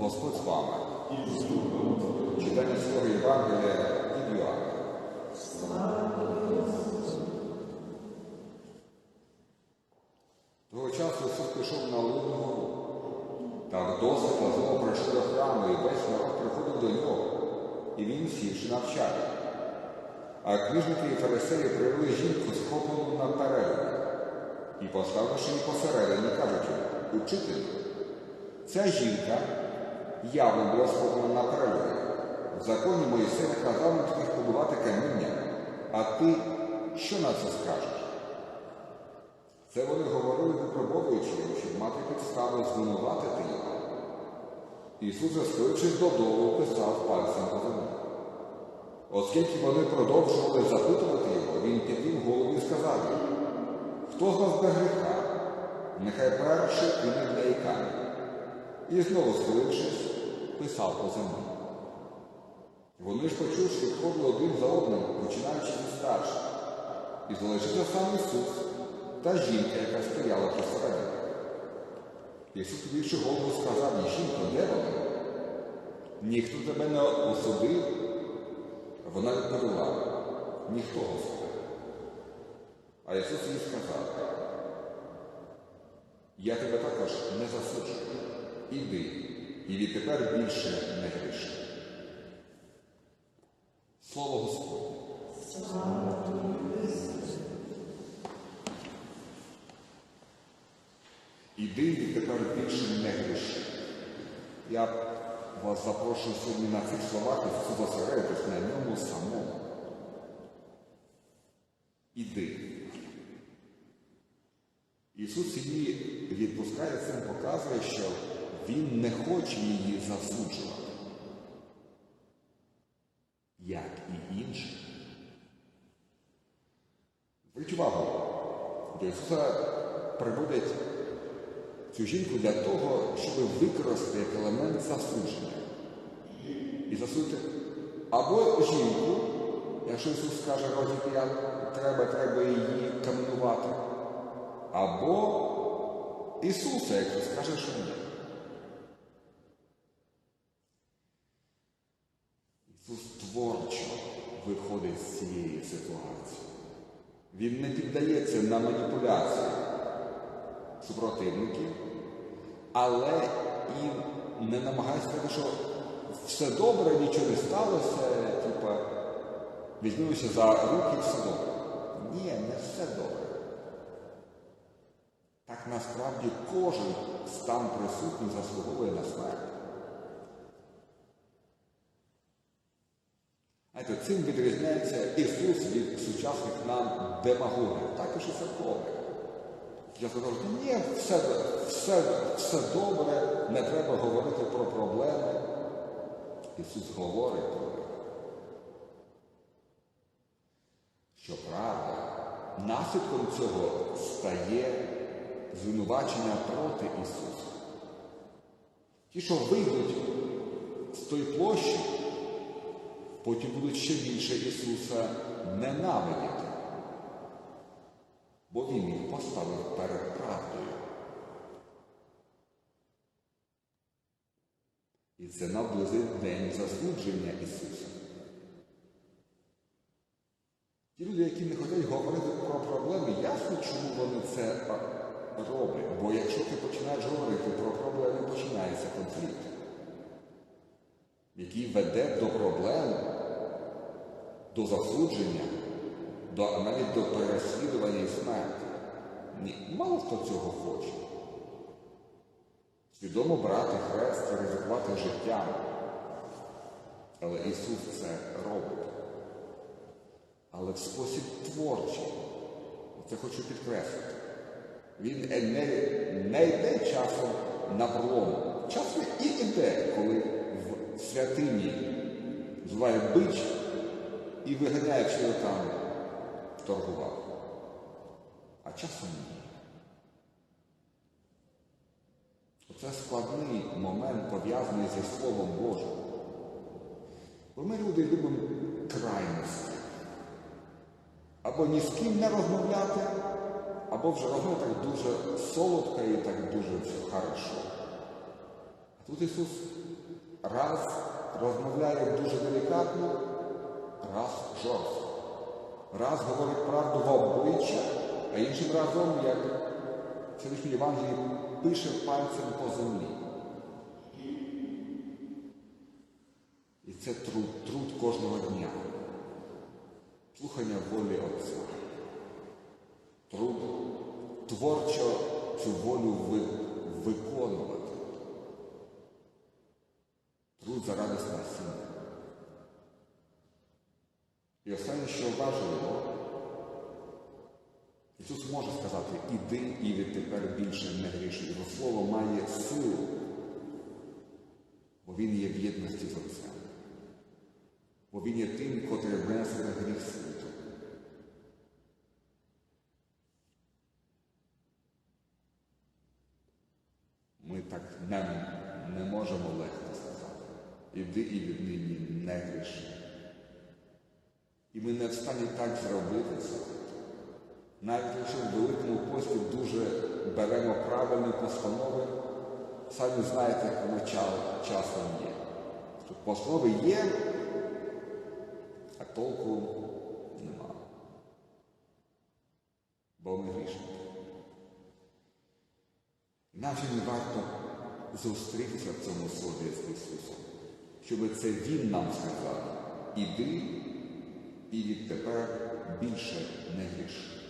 Господь з вами. Читання Свого Євангелія від Йоанна. Того часу Ісус пішов на Оливну гору. Так досить знову прийшли до храму, і весь народ приходив до нього, і він сівши навчає. А книжники і фарисеї привели жінку, схоплену на перелі, і поставивши її посередині, кажуть, йому, учителю, ця жінка явно була схоплена на перелі. В законі Моїсей наказав нам таких побувати каміння, а ти що на це скажеш? Це вони говорили, випробовуючи його, щоб мати підставу звинуватити його. Ісус, застоючись додолу, писав пальцем по землі. Оскільки вони продовжували запитувати його, він підвів голову і сказав їм, хто з вас без гріха, нехай перший кине в неї камінь. І знову схилившись, писав по землі. Вони ж почувши, відходили один за одним, починаючи зі старших. І залишився сам Ісус та жінка, яка стояла посередині. Ісус, підвівши голову, сказав їй, жінко, де вони? Ніхто тебе не осудив? Вона відповіла, ніхто Господи. А Ісус їй сказав, я тебе також не засуджую. Іди, і відтепер більше не гріши. Слово Господне. Іди і тепер більше не гріши. Я вас запрошую сьогодні на цих словах і зосередитись на ньому самому. Іди. Ісус її відпускає цим, показує, що Він не хоче її засуджувати, як і інших. Зверніть увагу, до Ісуса приводять цю жінку для того, щоб використати елемент засудження. І засудити або жінку, якщо Ісус роді я треба, треба її каменувати, або Ісуса, якщо скаже, що ні. Ісус творчо виходить з цієї ситуації. Він не піддається на маніпуляції супротивників, але і не намагається сказати, що все добре, нічого не сталося, типа візьмемося за руки і все добре. Ні, не все добре. Так насправді кожен стан присутній заслуговує на смерть. Знаєте, цим відрізняється Ісус від сучасних нам демагогів, також і церковних. Я сказав, ні, все, все, все добре, не треба говорити про проблеми. Ісус говорить про них. Щоправда, наслідком цього стає звинувачення проти Ісуса. Ті, що вийдуть з тої площі, потім будуть ще більше Ісуса ненавидіти бо він їх поставив перед правдою. І це наблизить день засудження Ісуса. Ті люди, які не хочуть говорити про проблеми, ясно, чому вони це роблять. Бо якщо ти починаєш говорити про проблеми, починається конфлікт, який веде до проблем, до засудження до, навіть до переслідування і смерті. Ні, мало хто цього хоче. Свідомо брати хрест і ризикувати життям. Але Ісус це робить. Але в спосіб творчий. Це хочу підкреслити. Він не, не йде часом на пролом. Часом і йде, коли в святині зває бич і виганяє його там торгував. А часом ні. Оце складний момент пов'язаний зі Словом Божим. Бо ми люди любимо крайності. Або ні з ким не розмовляти, або вже розмова так дуже солодка і так дуже все хорошо. А тут Ісус раз розмовляє дуже делікатно, жорстко. Раз говорить правду в обличчя, а іншим разом, як Всевишній Євангелії, пише пальцем по землі. І це труд, труд кожного дня. Слухання волі Отця. Труд творчо цю волю ви, виконувати. Труд заради спасіння. І останнє, що важливо, Ісус може сказати, іди і відтепер більше не гріши. Його слово має силу, бо Він є в єдності з Отцем. Бо Він є тим, котрий внесе гріх світу. Ми так не, не можемо легко сказати. Іди і віднині не гріши. І ми не в стані так зробити це. Навіть якщо в Великому пості дуже беремо правильні постанови, самі знаєте, як воно часом є. Що постанови є, а толку нема. Бо ми грішні. Же не варто зустрітися в цьому слові з Ісусом, щоб це Він нам сказав, іди і відтепер більше не гріши.